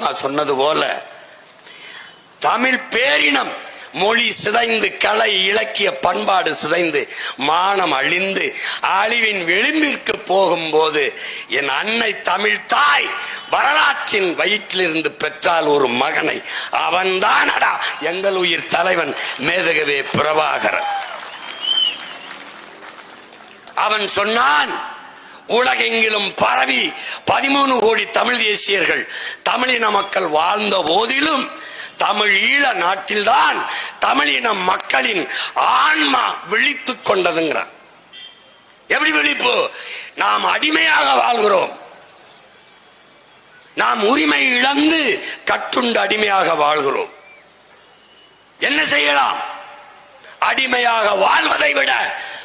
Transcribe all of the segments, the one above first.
மகாத்மா சொன்னது போல தமிழ் பேரினம் மொழி சிதைந்து கலை இலக்கிய பண்பாடு சிதைந்து மானம் அழிந்து அழிவின் விளிம்பிற்கு போகும்போது என் அன்னை தமிழ் தாய் வரலாற்றின் வயிற்றிலிருந்து பெற்றால் ஒரு மகனை. அவன்தானடா எங்கள் உயிர் தலைவன் மேதகவே பிரபாகரன். அவன் சொன்னான் உலகெங்கிலும் பரவி பதிமூணு கோடி தமிழ் தேசியர்கள் தமிழின மக்கள் வாழ்ந்த போதிலும் தமிழ் ஈழ நாட்டில்தான் தமிழின மக்களின் ஆன்மா விழித்து கொண்டதுங்கிறான் எப்படி விழிப்பு? நாம் அடிமையாக வாழ்கிறோம். நாம் உரிமை இழந்து கட்டுண்டு அடிமையாக வாழ்கிறோம். என்ன செய்யலாம்? அடிமையாக வாழ்வதை விட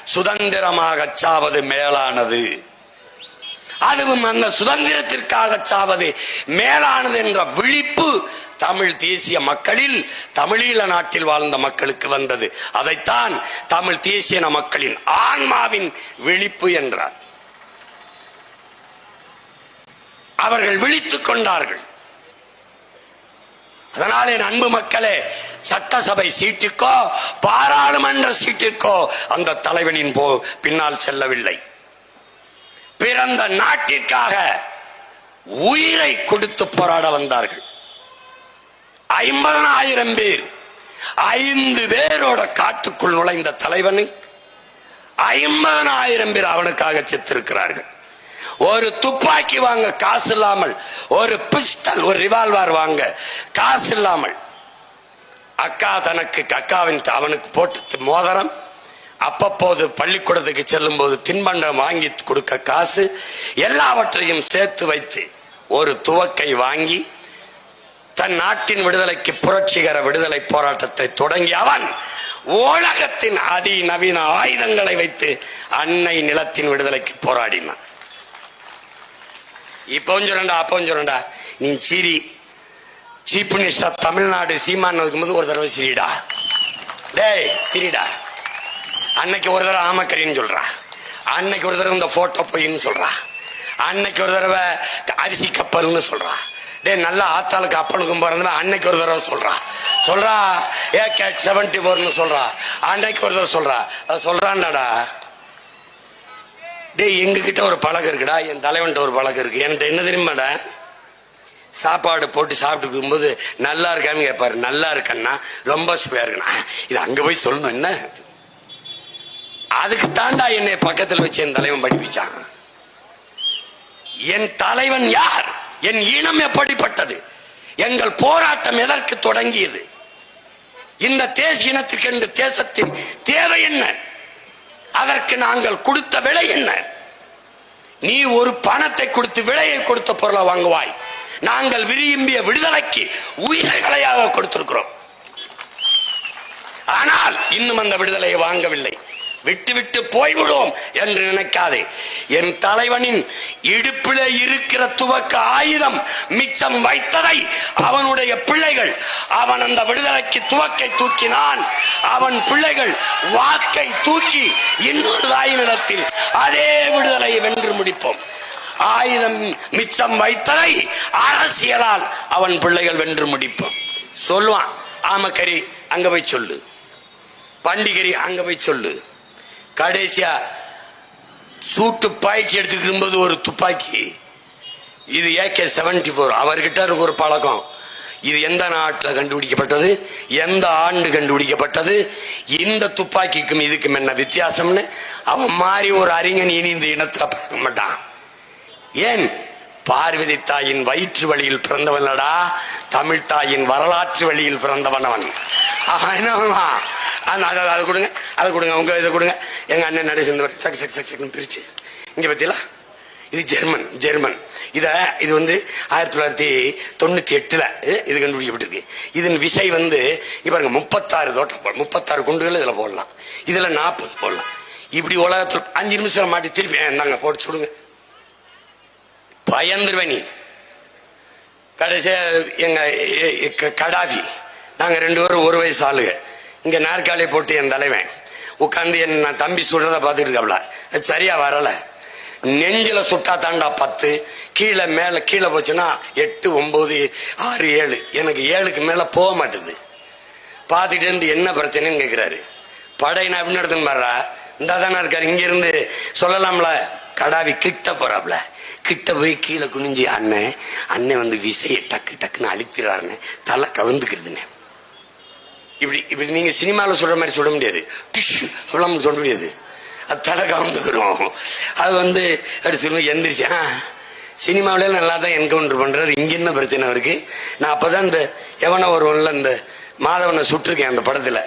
சுதந்திரமாக சாவது மேலானது. அதுவும் அந்த சுதந்திரத்திற்காக சாவது மேலானது என்ற விழிப்பு தமிழ் தேசிய மக்களில் தமிழீழ நாட்டில் வாழ்ந்த மக்களுக்கு வந்தது. அதைத்தான் தமிழ் தேசிய மக்களின் ஆன்மாவின் விழிப்பு என்றார். அவர்கள் விழித்துக் கொண்டார்கள். அதனால் என் அன்பு மக்களே சட்டசபை சீட்டுக்கோ பாராளுமன்ற சீட்டிற்கோ அந்த தலைவனின் போ பின்னால் செல்லவில்லை. பிறந்த நாட்டிற்காக உயிரை கொடுத்து போராட வந்தார்கள். ஐம்பதனாயிரம் பேர் ஐந்து பேரோட காட்டுக்குள் நுழைந்த தலைவன் ஐம்பதனாயிரம் பேர் அவனுக்காக செத்திருக்கிறார்கள். ஒரு துப்பாக்கி வாங்க காசு இல்லாமல் ஒரு பிஸ்டல் ஒரு ரிவால்வர் வாங்க காசு இல்லாமல் அக்கா தனக்கு அக்காவின் அவனுக்கு போட்டு மோதிரம் அப்பப்போது பள்ளிக்கூடத்துக்கு செல்லும் போது தின்பண்டம் வாங்கி கொடுக்க காசு எல்லாவற்றையும் சேர்த்து வைத்து ஒரு துவக்கை வாங்கி தன் நாட்டின் விடுதலைக்கு புரட்சிகர விடுதலை போராட்டத்தை தொடங்கி அவன் உலகத்தின் அதிநவீன ஆயுதங்களை வைத்து அன்னை நிலத்தின் விடுதலைக்கு போராடினான். இப்பவும் சொல்லண்டா அப்பவும் சொல்லண்டா நீ சிரி சீப் மினிஸ்டர் தமிழ்நாடு சீமான் இருக்கும்போது ஒரு தடவை சிரிடா டேய் சிரிடா அன்னைக்கு ஒரு தடவை ஆமக்கரின்னு சொல்றா. அன்னைக்கு ஒரு தடவை இந்த போட்டோ பொய்ன்னு சொல்றா. அன்னைக்கு ஒரு தடவை அரிசி கப்பல்னு சொல்றா. டேய் நல்ல ஆத்தாளுக்கு அப்பனுக்கும் பிறந்தா அன்னைக்கு ஒரு தடவை சொல்றா. சொல்றா ஏ கேட் செவன்டி ஃபோர்னு சொல்றா. அன்னைக்கு ஒரு தடவை சொல்றா. சொல்றான்டா. டேய் எங்ககிட்ட ஒரு பழக்கம் இருக்குடா என் தலைவன்கிட்ட ஒரு பழக்கம் இருக்கு. என்கிட்ட என்ன தெரியுமாடா? சாப்பாடு போட்டு சாப்பிட்டு இருக்கும்போது நல்லா இருக்கான்னு கேட்பாரு நல்லா இருக்கன்னா ரொம்ப சுவையா இருக்குண்ணா. இது அங்க போய் சொல்லணும் என்ன? அதுக்கு தாண்டா என்னை பக்கத்தில் வச்சு என் தலைவன் படிப்பிச்சான். என் தலைவன் யார்? என் இனம் எப்படிப்பட்டது? எங்கள் போராட்டம் எதற்கு தொடங்கியது? இந்த தேசிய இனத்திற்கென்று தேசத்தின் தேவை என்ன? அதற்கு நாங்கள் கொடுத்த விலை என்ன? நீ ஒரு பணத்தை கொடுத்து விலையை கொடுத்த பொருளை வாங்குவாய். நாங்கள் விரும்பிய விடுதலைக்கு உயிர்களையாக கொடுத்திருக்கிறோம். ஆனால் இன்னும் அந்த விடுதலையை வாங்கவில்லை. விட்டுவிட்டு போய்விடும் என்று நினைக்காதே. என் தலைவனின் இடுப்பில இருக்கிற துவக்க ஆயுதம் மிச்சம் வைத்ததை அவனுடைய பிள்ளைகள் அவன் அந்த விடுதலைக்கு துவக்கை தூக்கினான். அவன் பிள்ளைகள் வாக்கை தூக்கி இன்னொரு தாயினிடத்தில் அதே விடுதலையை வென்று முடிப்போம். ஆயுதம் மிச்சம் வைத்ததை அரசியலால் அவன் பிள்ளைகள் வென்று முடிப்போம். சொல்லுவான் ஆமக்கரி அங்க போய் சொல்லு. பண்டிகரி அங்க போய் சொல்லு. கடைசியா சூட்டு பாய்ச்சி எடுத்துக்கும் போது ஒரு துப்பாக்கி. இது ஏகே செவன்டி போர் அவர்கிட்ட இருக்கு ஒரு பழக்கம். இது எந்த நாட்டில் கண்டுபிடிக்கப்பட்டது? எந்த ஆண்டு கண்டுபிடிக்கப்பட்டது? இந்த துப்பாக்கிக்கும் இதுக்கும் என்ன வித்தியாசம்னு? அவன் மாதிரி ஒரு அறிஞன் இனி இந்த இனத்தில் பார்க்க மாட்டான். ஏன்? பார்வதி தாயின் வயிற்று வழியில் பிறந்தவனடா. தமிழ் தாயின் வரலாற்று வழியில் பிறந்தவன் அவன். என்ன அதை அதை கொடுங்க. அதை கொடுங்க அவங்க இதை கொடுங்க. எங்க அண்ணன் நடை சேர்ந்து சக் சக் சக் சக்னு பிரிச்சு. இங்க பத்தியலா இது ஜெர்மன் ஜெர்மன். இத இது வந்து ஆயிரத்தி தொள்ளாயிரத்தி தொண்ணூத்தி எட்டுல இது கண்டுபிடிக்கப்பட்டிருக்கு. இதன் விசை வந்து இவருங்க முப்பத்தாறு தோட்டம் முப்பத்தாறு குண்டுகள் இதுல போடலாம். இதுல நாற்பது போடலாம். இப்படி உலகத்தில் அஞ்சு நிமிஷம் மாட்டி திருப்பி நாங்கள் போட்டு சொல்லுங்க பயந்துருவேன் நீ. கடைசியாக எங்க க- கடாஃபி நாங்கள் ரெண்டு பேரும் ஒரு வயசு ஆளுங்க. இங்கே நாற்காலி போட்டு என் தலைவன். உட்காந்து என் நான் தம்பி சுடுறத பார்த்துட்டு இருக்காப்ல. அது சரியா வரல. நெஞ்சில சுட்டா தாண்டா பத்து கீழே மேல கீழே போச்சுன்னா எட்டு ஒன்பது ஆறு ஏழு. எனக்கு ஏழுக்கு மேல போக மாட்டுது. பார்த்துட்டு இருந்து என்ன பிரச்சனைன்னு கேட்கிறாரு படை நான் எப்படி நடத்துன்னு பாடுறா இந்தா தானே இருக்காரு. இங்க இருந்து சொல்லலாம்ல. கடாவி கிட்ட போறாப்ல. கிட்ட போய் கீழே குனிஞ்சு அண்ணன் அண்ணன் வந்து விசையை டக்கு டக்குன்னு அழிக்கிறாருன்னு தலை கவுந்துக்கிறதுனே இப்படி இப்படி நீங்க சினிமாவில் சொல்ற மாதிரி சொல்ல முடியாது. டிஷ்யூ சொல்லாம சொல்ல முடியாது. அது தலை கவர்ந்துக்கிறோம் அது வந்து அப்படி சொல்லுவோம் எந்திரிச்சா சினிமாவில நல்லா தான் என்கவுண்டர் பண்றாரு. இங்க என்ன பிரச்சனை இருக்கு? நான் அப்பதான் இந்த எவன ஒருவன்ல இந்த மாதவனை சுட்டிருக்கேன் அந்த படத்துல.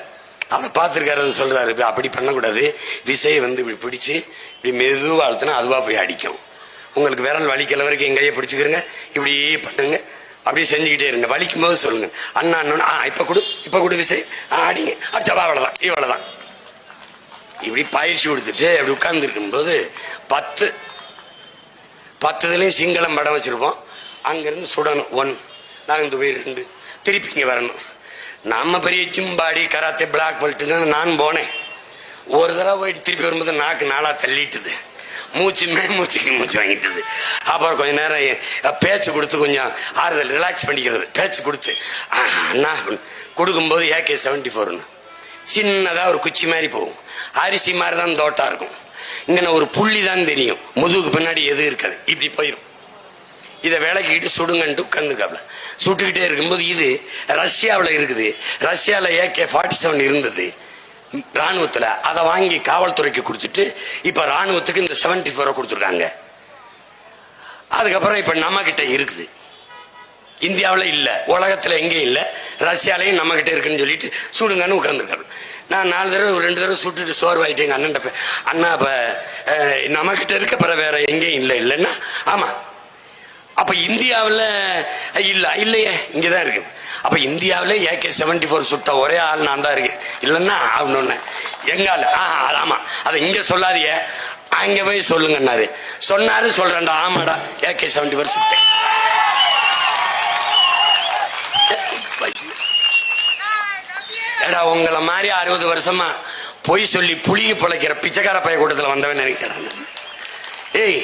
அதை பார்த்துருக்காரு அது சொல்றாரு. அப்படி பண்ணக்கூடாது. விசையை வந்து இப்படி பிடிச்சு இப்படி மெதுவாக அழுத்தினா அதுவா போய் அடிக்கும். உங்களுக்கு விரல் வலிக்கல வரைக்கும் என் கையை இப்படியே பண்ணுங்க. அப்படியே செஞ்சுக்கிட்டே இருங்க. வலிக்கும் போது சொல்லுங்க. அண்ணா அண்ணன் ஆ இப்ப கொடு இப்ப கொடு விசை. ஆ, அடிங்க. அடிச்சவா அவ்வளவுதான். இவ்வளவுதான் இப்படி பயிற்சி கொடுத்துட்டு அப்படி உட்கார்ந்து இருக்கும்போது பத்து பத்துலேயும் சிங்களம் படம் வச்சிருப்போம். அங்கிருந்து சுடணும் ஒன். நாங்கள் போய் ரெண்டு. திருப்பி இங்கே வரணும். நம்ம பெரிய சிம்பாடி கராத்தே பிளாக் பெல்ட்டுன்னு நான் போனேன். ஒரு தடவை போயிட்டு திருப்பி வரும்போது நாக்கு நாளா தள்ளிட்டுது. மூச்சு மே மூச்சுக்கு மூச்சு வாங்கிட்டது அப்புறம் கொஞ்ச நேரம் பேச்சு கொடுத்து கொஞ்சம் ஆறுதல் ரிலாக்ஸ் பண்ணிக்கிறது. பேச்சு கொடுத்து அண்ணா கொடுக்கும்போது ஏகே செவன்டி ஃபோர்னு சின்னதாக ஒரு குச்சி மாதிரி போகும். அரிசி மாதிரி தான் தோட்டா இருக்கும். இங்கே ஒரு புள்ளி தான் தெரியும். முதுகுக்கு பின்னாடி எது இருக்காது. இப்படி போயிடும் இதை விளக்கிட்டு சுடுங்கன்ட்டு உட்காந்துருக்காப்ல சுட்டுக்கிட்டே இருக்கும்போது இது ரஷ்யாவில் இருக்குது. ரஷ்யாவில் ஏகே ஃபார்ட்டி செவன் இருந்தது. ராணுவத்தில் அதை வாங்கி காவல்துறைக்கு கொடுத்துட்டு இப்போ ராணுவத்துக்கு இந்த செவன்டி ஃபோரை கொடுத்துருக்காங்க. அதுக்கப்புறம் இப்போ நம்மக்கிட்ட இருக்குது. இந்தியாவில் இல்லை உலகத்தில் எங்கேயும் இல்லை ரஷ்யாலையும் நம்மக்கிட்ட இருக்குன்னு சொல்லிட்டு சுடுங்கன்னு உட்காந்துருக்காரு நான் நாலு தடவை ஒரு ரெண்டு தடவை சுட்டுட்டு சோர்வாயிட்டேன் எங்கள் அண்ணன் அண்ணா இப்போ நம்மக்கிட்ட இருக்க பிற வேற எங்கேயும் இல்லை இல்லைன்னா ஆமாம் அப்ப இந்தியாவில் இல்ல இல்லையே இங்கதான் இருக்கு. அப்ப இந்தியாவில் ஏகே செவன்டி ஃபோர் சுட்ட ஒரே ஆள் நான் தான் இருக்கேன். இல்லைன்னா அப்படின்னு எங்கால? ஆ அது ஆமா. அதை இங்க சொல்லாதியே அங்க போய் சொல்லுங்கன்னாரு. சொன்னாரு சொல்றேன்டா. ஆமாடா ஏகே செவன்டி ஃபோர் சுட்டேன். ஏடா உங்களை மாதிரி அறுபது வருஷமா பொய் சொல்லி புளிய பிழைக்கிற பிச்சைக்கார பைய கூட்டத்தில் வந்தவன் நினைக்கிறேன். ஏய்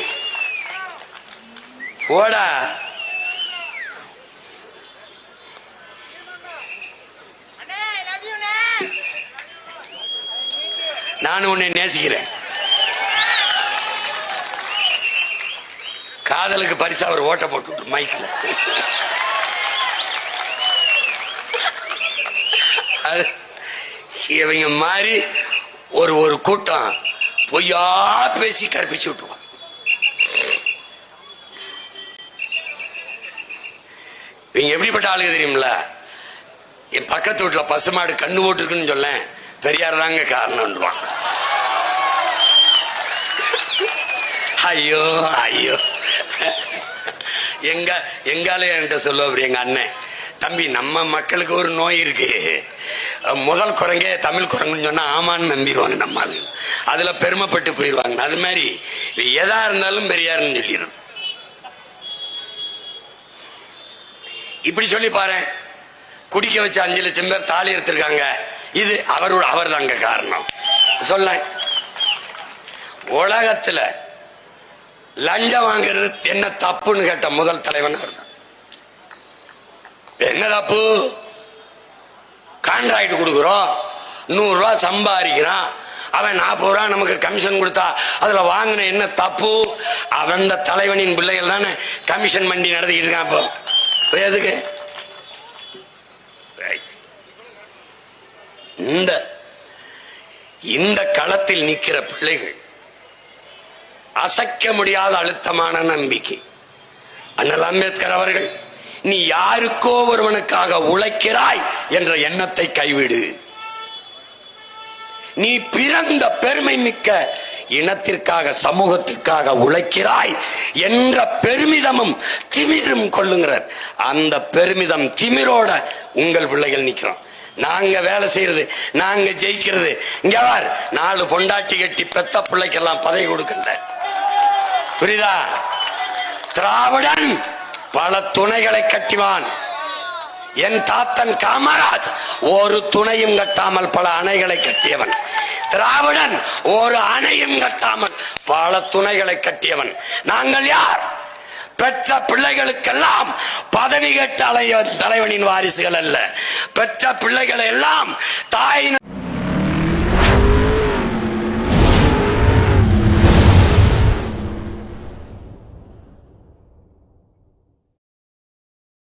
அண்ணே நானும் உன்னை நேசிக்கிறேன். காதலுக்கு பரிசா ஒரு ஓட்ட போட்டு மைக்கில். இவங்க மாதிரி ஒரு ஒரு கூட்டம் பொய்யா பேசி கற்பிச்சு விட்டுருவான். இவங்க எப்படிப்பட்ட ஆளுங்க தெரியுமில என் பக்கத்து வீட்டுல பசுமாடு கண்ணு போட்டுருக்குன்னு சொல்ல பெரியார் தாங்க காரணம்ன்றான் ஐயோ ஐயோ. எங்க எங்காலே என்கிட்ட சொல்லுவார் எங்க அண்ணன். தம்பி நம்ம மக்களுக்கு ஒரு நோய் இருக்கு. முதல் குரங்கே தமிழ் குரங்குன்னு சொன்னா ஆமான்னு நம்பிடுவாங்க நம்ம ஆளுங்க. அதுல பெருமைப்பட்டு போயிடுவாங்க. அது மாதிரி எதா இருந்தாலும் பெரியாருன்னு சொல்லிடுறோம் இப்படி சொல்லி பாரு. குடிக்க வச்ச அஞ்சு லட்சம் பேர் தாலி எடுத்திருக்காங்க. இது அவரோட அவர் தாங்க காரணம். சொல்ல உலகத்துல லஞ்சம் வாங்குறது என்ன தப்புன்னு கேட்ட முதல் தலைவன் அவர் தான் என்ன தப்பு? கான்ட்ராக்ட் கொடுக்குறோம். நூறு ரூபா சம்பாதிக்கிறான். அவன் நாற்பது ரூபா நமக்கு கமிஷன் கொடுத்தா அதுல வாங்கின என்ன தப்பு? அவன் அந்த தலைவனின் பிள்ளைகள் தானே கமிஷன் மண்டி நடத்திக்கிட்டு இருக்கான் இப்போ. எதுக்கு இந்த இந்த களத்தில் நிக்கிற பிள்ளைகள் அசைக்க முடியாத அழுத்தமான நம்பிக்கை. அண்ணல் அம்பேத்கர் அவர்கள் நீ யாருக்கோ ஒருவனுக்காக உழைக்கிறாய் என்ற எண்ணத்தை கைவிடு. நீ பிறந்த பெருமை மிக்க இனத்திற்காக சமூகத்திற்காக உழைக்கிறாய் என்ற பெருமிதமும் திமிரும் கொள்ளுங்கிறார். அந்த பெருமிதம் திமிரோட உங்கள் பிள்ளைகள் நிக்கிறோம் நாங்க வேலை செய்யறது நாங்க ஜெயிக்கிறது. இங்க வார் நாலு பொண்டாட்டி கட்டி பெத்த பிள்ளைக்கெல்லாம் பதவி கொடுக்கல புரியுதா? திராவிடன் பல துணைகளை கட்டிவான். என் தாத்தன் காமராஜ் ஒரு துணையும் கட்டாமல் பல அணைகளை கட்டியவன். திராவிடன் ஒரு அணையும் கட்டாமல் பல துணைகளை கட்டியவன். நாங்கள் யார்? பெற்ற பிள்ளைகளுக்கெல்லாம் பதவி கட்ட தலைவனின் வாரிசுகள் அல்ல. பெற்ற பிள்ளைகளை எல்லாம் தாயின்